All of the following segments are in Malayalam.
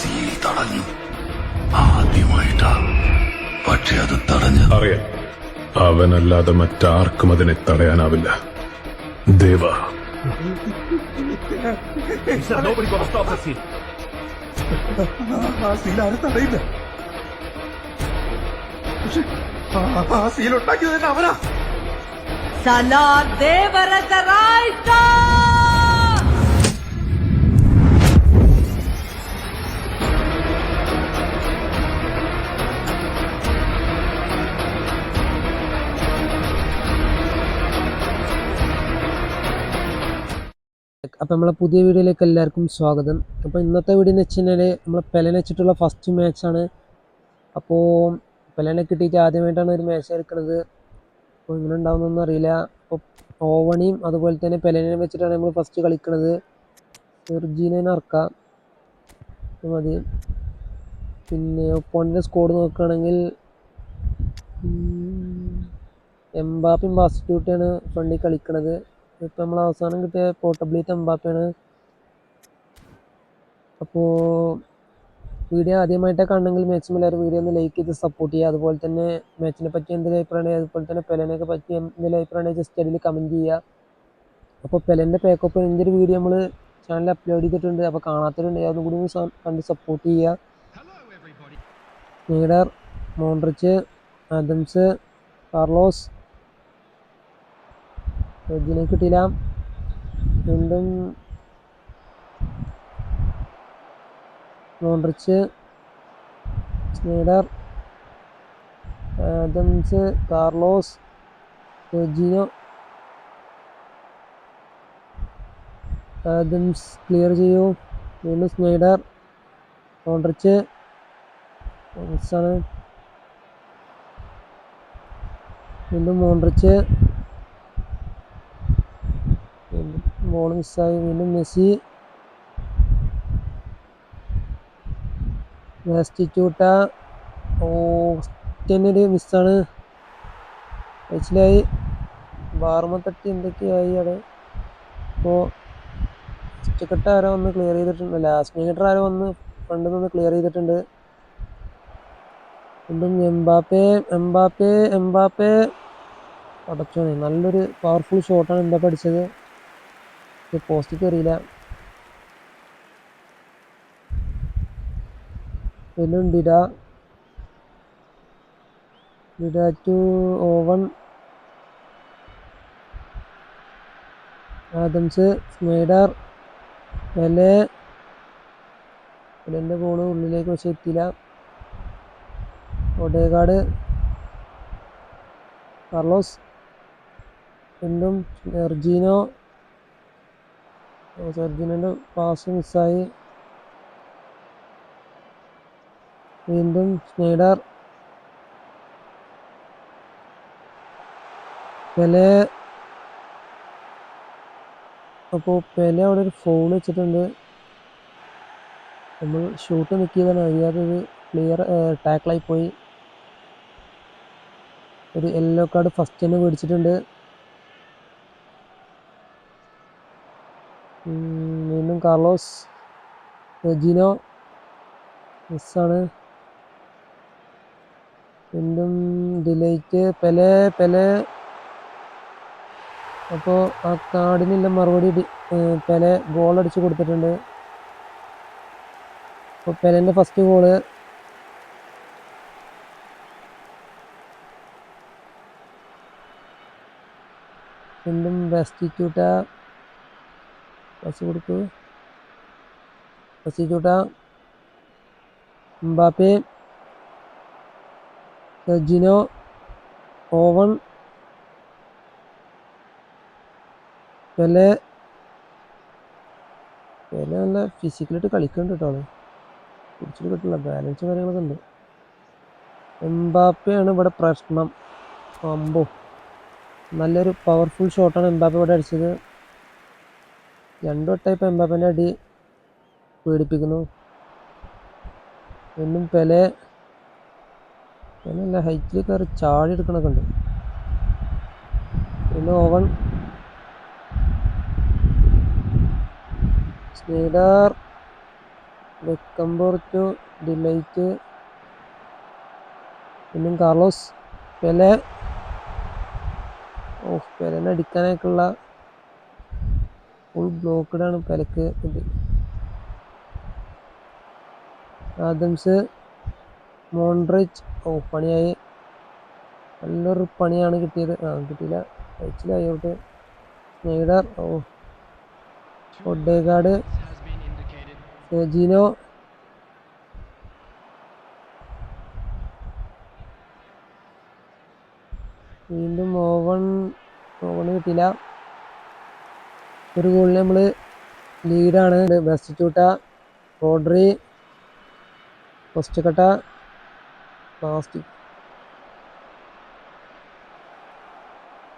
സീൽ തടഞ്ഞു ആദ്യമായിട്ടാ പക്ഷെ അത് തടഞ്ഞു അറിയാം. അവനല്ലാതെ മറ്റാർക്കും അതിനെ തടയാനാവില്ല. ദേവ. തടയില്ല. ആ സീലുണ്ടാക്കിയത് തന്നെ അവനാ. സലാ ദേവരത അപ്പോൾ നമ്മളെ പുതിയ വീഡിയോയിലേക്ക് എല്ലാവർക്കും സ്വാഗതം. അപ്പോൾ ഇന്നത്തെ വീഡിയോ എന്ന് വെച്ച് കഴിഞ്ഞാൽ നമ്മളെ പെലനെ വെച്ചിട്ടുള്ള ഫസ്റ്റ് മാച്ചാണ് അപ്പോൾ പെലനെ കിട്ടിയിട്ട് ആദ്യമായിട്ടാണ് ഒരു മാച്ച് എടുക്കുന്നത്. അപ്പോൾ ഇങ്ങനെ ഉണ്ടാവുന്നൊന്നും അറിയില്ല. അപ്പോൾ ഓവണിയും അതുപോലെ തന്നെ പെലനെ വെച്ചിട്ടാണ് നമ്മൾ ഫസ്റ്റ് കളിക്കുന്നത് വെർജീനെ അറക്കാം മതി. പിന്നെ ഒപ്പോണിന്റെ സ്കോഡ് നോക്കുകയാണെങ്കിൽ എംബാപ്പും ബാസ്റ്റിറ്റ്യൂട്ടിയാണ് ഫ്രണ്ടിൽ കളിക്കുന്നത് ഇപ്പം നമ്മൾ അവസാനം കിട്ടിയ പോർട്ടബിലിറ്റി എംബാപ്പയാണ് അപ്പോൾ വീഡിയോ ആദ്യമായിട്ടൊക്കെ കാണണമെങ്കിൽ മാക്സിമം എല്ലാവരും വീഡിയോ ഒന്ന് ലൈക്ക് ചെയ്ത് സപ്പോർട്ട് ചെയ്യുക. അതുപോലെ തന്നെ മാച്ചിനെ പറ്റി എന്തെങ്കിലും അഭിപ്രായം അതുപോലെ തന്നെ പെലനൊക്കെ പറ്റി എന്തെങ്കിലും അഭിപ്രായം ജസ്റ്റ് അതിൽ കമന്റ് ചെയ്യുക. അപ്പോൾ പെലന്റെ പേക്കപ്പ് ഒരു വീഡിയോ നമ്മൾ ചാനലിൽ അപ്ലോഡ് ചെയ്തിട്ടുണ്ട്. അപ്പോൾ കാണാത്തവരുണ്ട് അതും കൂടി കണ്ട് സപ്പോർട്ട് ചെയ്യുക. നീഡർ മോൺട്രിച്ച് ആദംസ് കാർലോസ് ഇതിനെ കിട്ടിയില്ല. വീണ്ടും Modric Sneijder Adams Carlos റെജിനോ Adams clear ചെയ്യൂ. വീണ്ടും സ്നൈഡർ മോൺട്രിച്ച് ആണ് വീണ്ടും മോൺട്രിച്ച് വീണ്ടും ബോൾ മിസ്സായി വീണ്ടും മെസ്സി വേസ്റ്റിറ്റ്യൂട്ട ഓ മിസ്സാണ് മനസ്സിലായി ബാർമ തട്ടി എന്തൊക്കെയായി അവിടെ? അപ്പോൾ ഫസ്റ്റ് ആരോ ഒന്ന് ക്ലിയർ ചെയ്തിട്ടുണ്ട്. ലാസ്റ്റ് മീറ്റർ ആരോ ഒന്ന് ഫ്രണ്ടിൽ നിന്ന് ക്ലിയർ ചെയ്തിട്ടുണ്ട്. വീണ്ടും എംബാപ്പെ എംബാപ്പെ എംബാപ്പെ. അടച്ചു നല്ലൊരു പവർഫുൾ ഷോട്ടാണ് എംബാപ്പെ അടിച്ചത് പോസ്റ്റ് കയറിയില്ല പിന്നെ Dida. Dida to Owen Adams Sneijder Pele പെലെന്റെ ball ഉള്ളിലേക്ക് പക്ഷെ എത്തിയില്ല. ഒഡേഗാഡ്. കാർലോസ്. എന്തും എർജീനോ. സെർജിനോന്റെ പാസ് മിസ്സായി. വീണ്ടും സ്നേഡർ. പെലെ. അപ്പോൾ പെലെ അവിടെ ഒരു ഫോൺ വെച്ചിട്ടുണ്ട്. നമ്മൾ ഷൂട്ട് നിൽക്കിയതാണ് അറിയാതെ ഒരു ക്ലിയർ ടാക്കിളായി പോയി. ഒരു യെല്ലോ കാർഡ് ഫസ്റ്റ് തന്നെ മേടിച്ചിട്ടുണ്ട്. വീണ്ടും കാർലോസ് റെജിനോ മിസ്സാണ്. വീണ്ടും ഡിലൈറ്റ് പെലെ പെലെ. അപ്പോൾ ആ കാർഡിനുള്ള മറുപടി പെലെ ഗോൾ അടിച്ച് കൊടുത്തിട്ടുണ്ട്. അപ്പോൾ പെലന്റെ ഫസ്റ്റ് ഗോൾ വീണ്ടും ബെസ്റ്റിറ്റ്യൂട്ട ബസ് കൊടുക്കൂ. ബെസ്റ്റിറ്റ്യൂട്ട എംബാപ്പെ. സജിനോ ഓവൺ. പെലെ. പെലെ നല്ല ഫിസിക്കലായിട്ട് കളിക്കുന്നുണ്ട് കേട്ടോ ആൾ പിടിച്ചിട്ട് കിട്ടില്ല ബാലൻസ് കാര്യങ്ങളൊക്കെ ഉണ്ട്. എംബാപ്പയാണ് ഇവിടെ പ്രശ്നം. അമ്പോ. നല്ലൊരു പവർഫുൾ ഷോട്ടാണ് എംബാപ്പ ഇവിടെ അടിച്ചത്. രണ്ടു വട്ടം ഇപ്പം എംബാപ്പന്റെ അടി പേടിപ്പിക്കുന്നു. എന്നും പെലെ പെലല്ല ഹൈറ്റിൽ കയറി ചാടി എടുക്കണൊക്കെ ഉണ്ട്. പിന്നെ ഓവൺ സ്നീഡർ വെക്കം പുറത്തു ഡിലൈറ്റ്. പിന്നും കാർലോസ് പെലെ. ഓ പെലനെ അടിക്കാനൊക്കെയുള്ള ഫുൾ ബ്ലോക്കഡാണ് പെലക്ക് ഇത്. ആദംസ് മോൺട്രിച്ച് ഓ പണിയായി. നല്ലൊരു പണിയാണ് കിട്ടിയത്. ആ കിട്ടിയില്ല. കഴിച്ചില്ല ഔട്ട് സ്നൈഡർ ഓ. ഒഡേഗാർഡ് ജീനോ വീണ്ടും ഓവൺ ഓവണ് കിട്ടിയില്ല. ഒരു ഗോളിന് നമ്മൾ ലീഡാണ് ബെസ്റ്റ് ചൂട്ട റോഡ്രി ഫസ്റ്റ് കട്ട plastic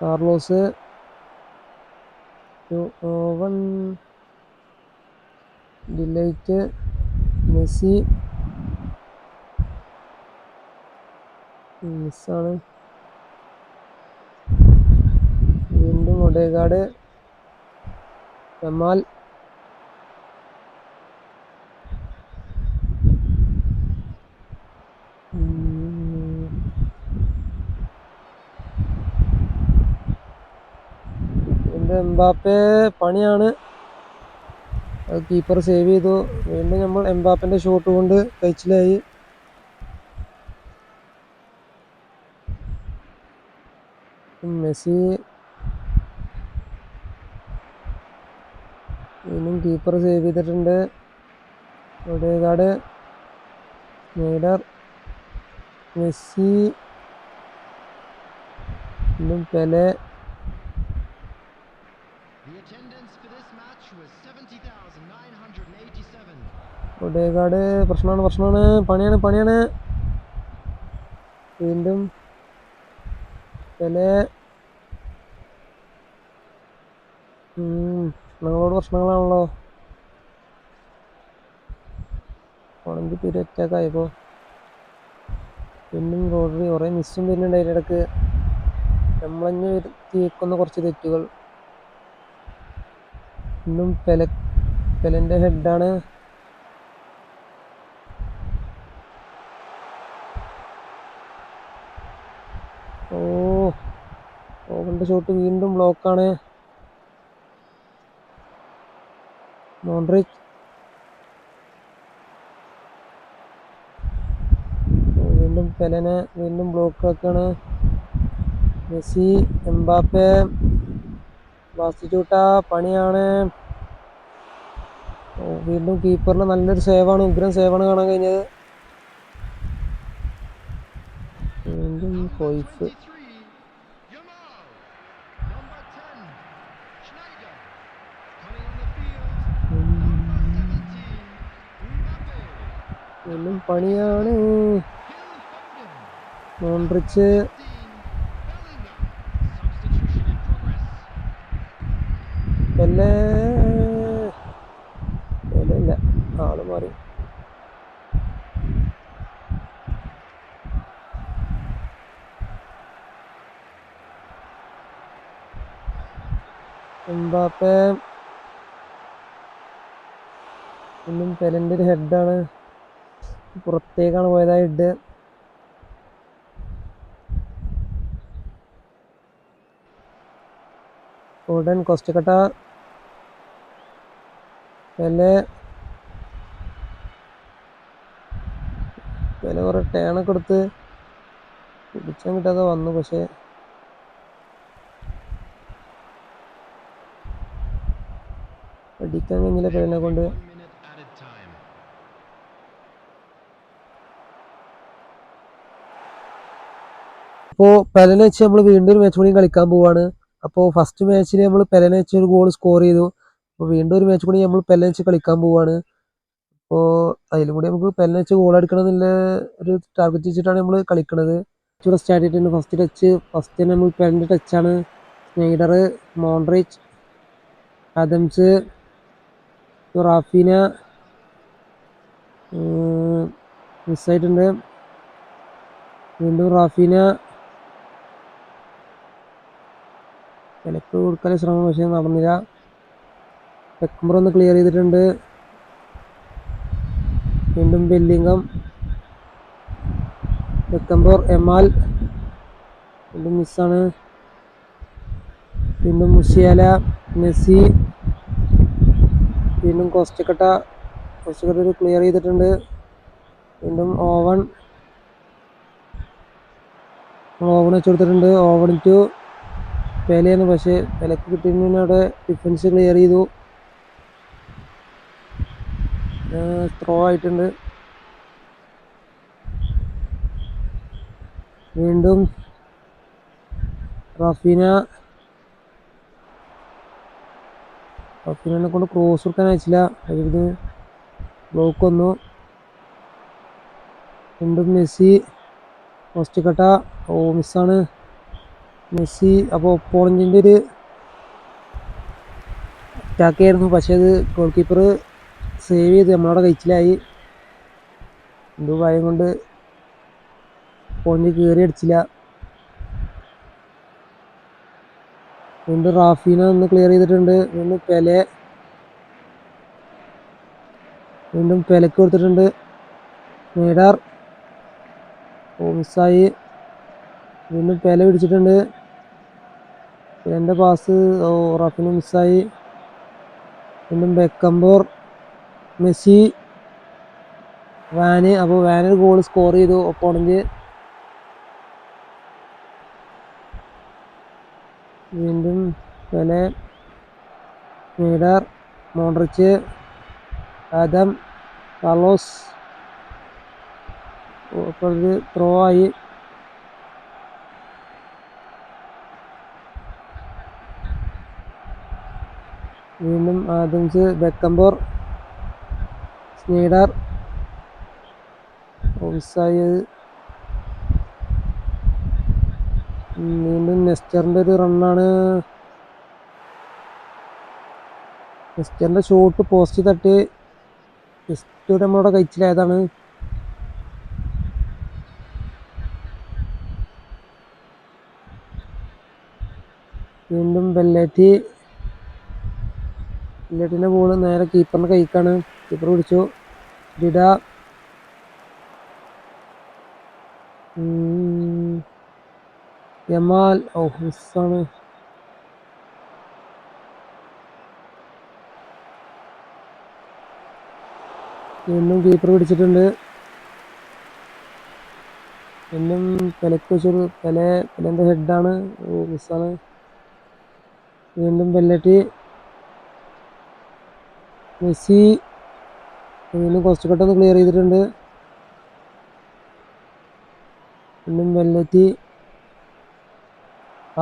Carlos Owen de Ligt Messi. മിസ്സാണ്. വീണ്ടും ഒഡേഗാർഡ്. ജമാൽ ഉം. എംബാപ്പെ പണിയാണ് അത് കീപ്പർ സേവ് ചെയ്തു വീണ്ടും നമ്മൾ എംബാപ്പിന്റെ ഷോട്ട് കൊണ്ട് കഴിച്ചിലായി മെസ്സി വീണ്ടും കീപ്പർ സേവ് ചെയ്തിട്ടുണ്ട്. ഒഡേഗാർഡ് സ്നൈഡർ മെസ്സി വീണ്ടും Pele. The attendance for this match was 70,987. Odegaard പ്രശ്നമാണ് പ്രശ്നമാണ്. പണിയാണ് പണിയാണ്. വീണ്ടും പെലെ. ഉം, പ്രശ്നങ്ങളോട് പ്രശ്നങ്ങളാണല്ലോ. ഓണഞ്ച് പേര് അറ്റാക്ക് ആയപ്പോ. പിന്നും റോഡറി കുറേ മിസ്സും വരുന്നുണ്ട് ഇടയ്ക്ക്. നമ്മളഞ്ഞ് വരുത്തിയേക്കുന്ന കുറച്ച് തെറ്റുകൾ. ഇന്നും പെല പെലന്റെ ഹെഡാണ് ഓ ഓവന്റെ ഷോട്ട് വീണ്ടും ബ്ലോക്കാണ് മോൺട്രിച്ച് വീണ്ടും പെലനെ വീണ്ടും ബ്ലോക്ക് ആക്കാണ്. Messi Mbappe. ബാസ്റ്റിച്ചൂട്ട പണിയാണ്. വീണ്ടും കീപ്പറിന് നല്ലൊരു സേവാണ് ഉഗ്രം സേവാണ് കാണാൻ കഴിഞ്ഞത്. വീണ്ടും കൊയ്ഫ്. വീണ്ടും പണിയാണ്. മോൺട്രിച്ച് 15, Bellingham. Substitution in പെല്ലേ പെല ഇല്ല ആൾ മാറി എംബാപ്പേ ഇന്നും പെലന്റെ ഒരു ഹെഡാണ് പുറത്തേക്കാണ് പോയതായിട്ട് ഉടൻ ഹെഡ് ഉടൻ കൊസ്റ്റക്കട്ട പെലെ കുറേ ടേണൊക്കെ എടുത്ത് പിടിച്ചാൻ കിട്ടാതെ വന്നു പക്ഷെ. അടിക്കാൻ കഴിഞ്ഞില്ല പെലിനെ കൊണ്ട്. ഇപ്പോൾ പെലനെ വെച്ച് നമ്മൾ വീണ്ടും ഒരു മാച്ച് കൂടി കളിക്കാൻ പോവാണ്. അപ്പോൾ ഫസ്റ്റ് മാച്ചിൽ നമ്മൾ പെലനെ വെച്ച് ഒരു ഗോൾ സ്കോർ ചെയ്തു. അപ്പോൾ വീണ്ടും ഒരു മാച്ച് കൂടി നമ്മൾ പെലനെ വെച്ച് കളിക്കാൻ പോവാണ്. അപ്പോൾ അതിലും കൂടി നമുക്ക് പെലനെ വെച്ച് ഗോൾ അടിക്കണം ഒരു ടാർഗറ്റ് വെച്ചിട്ടാണ് നമ്മൾ കളിക്കുന്നത് ഇവിടെ സ്റ്റാർട്ട് ചെയ്തിട്ടുണ്ട്. ഫസ്റ്റ് ടച്ച് ഫസ്റ്റ് തന്നെ നമ്മൾ പെലന്റെ ടച്ചാണ് സ്നൈഡർ മോൺറിച്ച് ആദംസ് റാഫീന മിസ്സായിട്ടുണ്ട് വീണ്ടും റാഫീന വിലക്ക് കൊടുക്കാൻ ശ്രമം പക്ഷേ നടന്നില്ല. വെക്കുമ്പോൾ ഒന്ന് ക്ലിയർ ചെയ്തിട്ടുണ്ട്. വീണ്ടും ബെല്ലിംഗം ബെക്കംബോർ എമാൽ. വീണ്ടും മിസ്സാണ് വീണ്ടും മുസിയാല മെസ്സി. വീണ്ടും കോസ്റ്റക്കട്ട കോസ്റ്റക്കട്ട ഒരു ക്ലിയർ ചെയ്തിട്ടുണ്ട്. വീണ്ടും ഓവൺ. ഓവൺ വെച്ച് കൊടുത്തിട്ടുണ്ട്. ഓവൺ ടു പെലയാണ് പക്ഷേ പെലക്ക് കിട്ടിയതിന് അവിടെ ഡിഫൻസ് ക്ലിയർ ചെയ്തു. ത്രോ ആയിട്ടുണ്ട്. വീണ്ടും റഫീന. റഫീനെ കൊണ്ട് ക്രോസ് കൊടുക്കാൻ അയച്ചില്ല. അതിന് ബ്ലോക്ക് വന്നു. വീണ്ടും മെസ്സി. ഫസ്റ്റ് കട്ട ഓ മിസ്സാണ് മെസ്സി അപ്പോൾ പോളിന്റെ ഒരു അറ്റാക്ക് ആയിരുന്നു. പക്ഷേ അത് ഗോൾ കീപ്പർ സേവ് ചെയ്ത് നമ്മളവിടെ കഴിച്ചിലായി. എന്തോ ഭയം കൊണ്ട് പോളിന്റെ കയറി അടിച്ചില്ല. വീണ്ടും റാഫീന ഒന്ന് ക്ലിയർ ചെയ്തിട്ടുണ്ട്. വീണ്ടും പെലെ. വീണ്ടും പെലക്ക് കൊടുത്തിട്ടുണ്ട്. നേടാർ. ഓ മിസ്സായി വീണ്ടും പെല പിടിച്ചിട്ടുണ്ട്. പെലന്റെ പാസ് റഫിന് മിസ്സായി. വീണ്ടും ബെക്കംബോർ മെസ്സി വാന്. അപ്പോൾ വാനൊരു ഗോൾ സ്കോർ ചെയ്തു ഒപ്പോണന്റ് വീണ്ടും പെലെ മീഡർ മോണ്ട്രിച്ച് ആദം കാർലോസ്. ത്രോ ആയി. വീണ്ടും ആദംസ് ബെക്കംബോർ സ്നീഡർ ഓഫ്സായത് വീണ്ടും നെസ്റ്ററിന്റെ ഒരു റണ്ണാണ്. നെസ്റ്ററിന്റെ ഷോട്ട് പോസ്റ്റ് തട്ടി. ജസ്റ്റ് നമ്മളവിടെ കഴിച്ചിലായതാണ്. വീണ്ടും ബെല്ലേറ്റി. ബെല്ലേറ്റിന്റെ ബോൾ നേരെ കീപ്പറിന്റെ കൈക്കാണ്. കീപ്പർ പിടിച്ചു. ഡിഡ. യമാൽ. ഓ മിസ്സാണ് കീപ്പർ പിടിച്ചിട്ടുണ്ട്. എന്നും പെലക്ക് വെച്ചൊരു പെല പെലന്റെ ഹെഡാണ് ഓ മിസ്സാണ് വീണ്ടും ബെല്ലറ്റി മെസ്സി വീണ്ടും കുറച്ച് കട്ടൊന്ന് ക്ലിയർ ചെയ്തിട്ടുണ്ട്. വീണ്ടും Belletti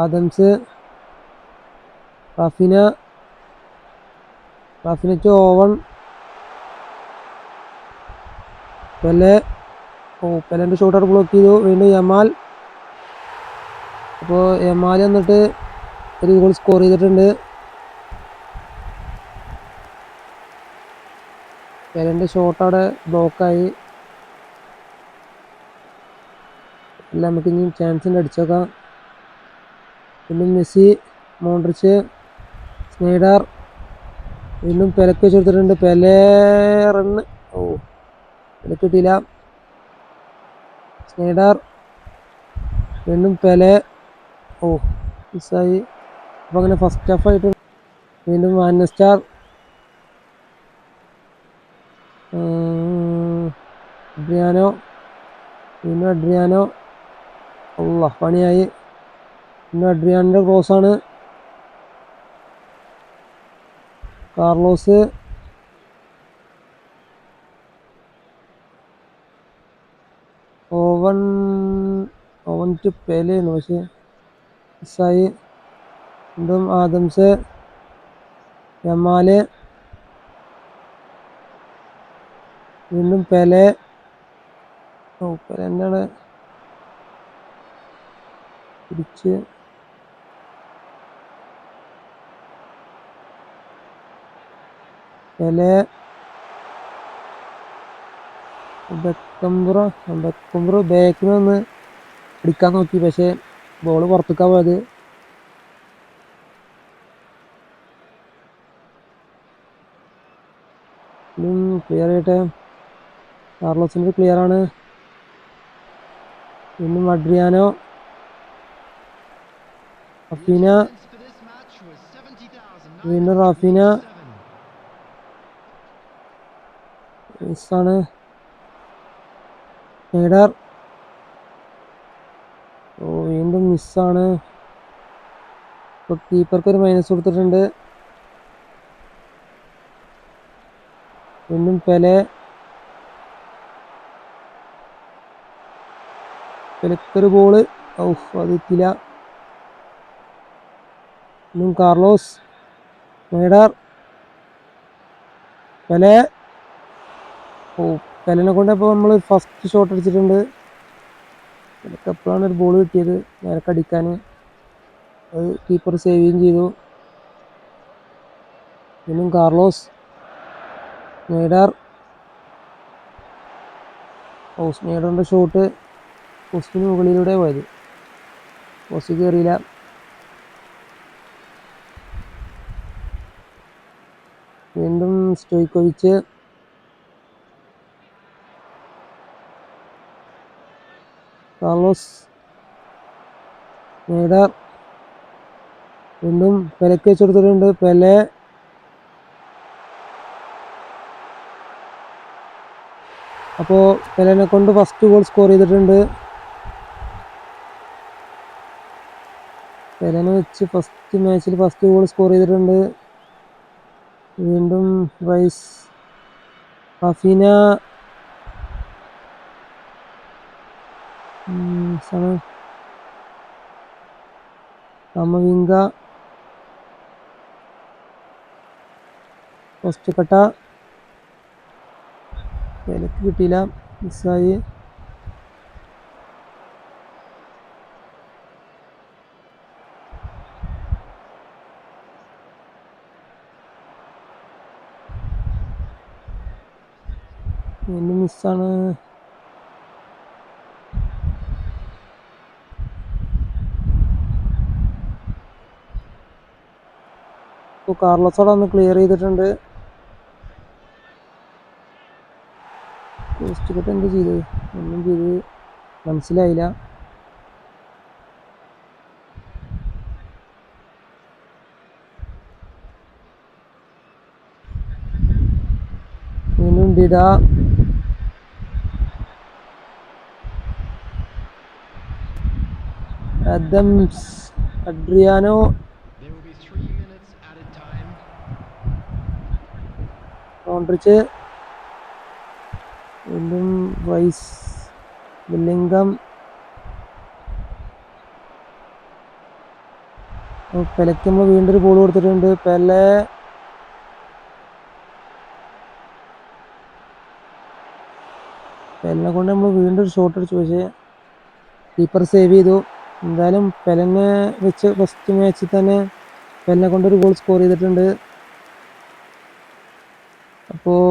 Adams Raphinha Raphinha to Owen. Pele ഓ പെലന്റെ ഷോട്ടർ ബ്ലോക്ക് ചെയ്തു. വീണ്ടും യമാൽ. അപ്പോൾ യമാൽ എന്നിട്ട് ഒരു ഗോൾ സ്കോർ ചെയ്തിട്ടുണ്ട്. പെലന്റെ ഷോട്ട് അവിടെ ബ്ലോക്കായി അല്ല നമുക്ക് ഇനി ചാൻസ് ഉണ്ട് അടിച്ചേക്കാം വീണ്ടും മെസ്സി മോൺട്രിച്ച് സ്നൈഡർ വീണ്ടും പെലക്ക് വെച്ച് കൊടുത്തിട്ടുണ്ട്. പെലേ റണ്ണ് ഓ പെലക്ക് കിട്ടിയില്ല. സ്നൈഡർ വീണ്ടും പെലെ. ഓ മിസ്സായി അപ്പോൾ അങ്ങനെ ഫസ്റ്റ് ഹാഫായിട്ട് വീണ്ടും വാൻ സ്റ്റാർ അഡ്രിയാനോ പിന്നെ അഡ്രിയാനോ അല്ല പണിയായി. പിന്നെ അഡ്രിയാനിന്റെ ക്രോസാണ് കാർലോസ്. ഓവൻ ഓവൻ ടു പെലയാണ് പക്ഷേ മിസ്സായി. എന്തും ആദംസ് ജമാൽ. വീണ്ടും പെലെ. ഓ പെലെ എന്താണ്? പിടിച്ച്. പെലെ. ബെക്കംബ്ര ബെക്കംബ്ര ബാക്കിൽ നിന്ന് അടിക്കാൻ നോക്കി പക്ഷേ ബോൾ പുറത്തേക്കാ പോയത്. ക്ലിയർ ചെയ്യട്ടെ കാർലോസിന്റെ ക്ലിയർ ആണ്. പിന്നെ മഡ്രിയാനോ Raphinha Attendance for this match was 70,907. വീണ്ടും റാഫീന മിസ്സാണ് നേടാർ ഓ വീണ്ടും മിസ്സാണ് ഇപ്പോൾ കീപ്പർക്ക് ഒരു മൈനസ് കൊടുത്തിട്ടുണ്ട്. വീണ്ടും പെലെ പെലക്കൊരു ബോൾ ഔഫ് അത് എത്തില്ല ഇന്നും കാർലോസ് മേഡർ പെലെ. ഓ പെലനെ കൊണ്ട് ഇപ്പോൾ നമ്മൾ ഫസ്റ്റ് ഷോട്ട് അടിച്ചിട്ടുണ്ട്. പെലക്ക് എപ്പോഴാണ് ഒരു ബോൾ കിട്ടിയത്? നേരൊക്കെ അടിക്കാൻ അത് കീപ്പർ സേവ് ചെയ്യും ചെയ്തു. ഇന്നും കാർലോസ് നേടാർ ഓ സ്നേഡറിന്റെ ഷോട്ട് പോസ്റ്റിന് മുകളിലൂടെ പോയത്. പോസ്റ്റ് കയറിയില്ല വീണ്ടും സ്റ്റോയ്ക്കോവിച്ച്. കാർലോസ് നേടാർ വീണ്ടും പെലക്ക് വെച്ച് കൊടുത്തിട്ടുണ്ട് പെലെ. അപ്പോൾ പെലനെ കൊണ്ട് ഫസ്റ്റ് ഗോൾ സ്കോർ ചെയ്തിട്ടുണ്ട്. പെലനെ വെച്ച് ഫസ്റ്റ് മാച്ചിൽ ഫസ്റ്റ് ഗോൾ സ്കോർ ചെയ്തിട്ടുണ്ട്. വീണ്ടും റൈസ് ഹഫീന സണ ഫസ്റ്റ് കട്ട. വിലക്ക് കിട്ടിയില്ല. മിസ്സായി മിസ്സാണ് ഇപ്പോൾ കാർലോസോടെ ഒന്ന് ക്ലിയർ ചെയ്തിട്ടുണ്ട്. പോസ്റ്റ് കട്ട് എന്ത് ചെയ്ത്? ഒന്നും ചെയ്ത് മനസ്സിലായില്ല. വീണ്ടും ഡിഡ അദംസ് അഡ്രിയാനോ. കോൺട്രിച്ച്. വീണ്ടും റൈസ് ബില്ലിംഗം. പെലക്ക് നമ്മൾ വീണ്ടും ഒരു ബോൾ കൊടുത്തിട്ടുണ്ട്. പെലെ. പെലിനെ കൊണ്ട് നമ്മൾ വീണ്ടും ഒരു ഷോട്ട് അടിച്ചു. പക്ഷേ കീപ്പർ സേവ് ചെയ്തു. എന്തായാലും പെലനെ വെച്ച് ഫസ്റ്റ് മാച്ചിൽ തന്നെ പെലനെ കൊണ്ട് ഒരു ഗോൾ സ്കോർ ചെയ്തിട്ടുണ്ട്. അപ്പോൾ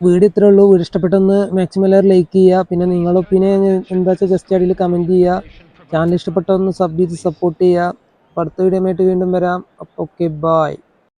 വീഡിയോ ഇത്രേ ഉള്ളൂ. വീഡിയോ ഇഷ്ടപ്പെട്ടൊന്ന് മാക്സിമം എല്ലാവരും ലൈക്ക് ചെയ്യുക പിന്നെ നിങ്ങളുടെ ഒപ്പീനിയൻ എന്താ വെച്ചാൽ ജസ്റ്റ് അടിയിൽ കമന്റ് ചെയ്യുക ചാനൽ ഇഷ്ടപ്പെട്ടൊന്ന് സബ് ചെയ്ത് സപ്പോർട്ട് ചെയ്യുക അടുത്ത വീഡിയോ ആയിട്ട് വീണ്ടും വരാം. അപ്പോൾ ഓക്കെ ബായ്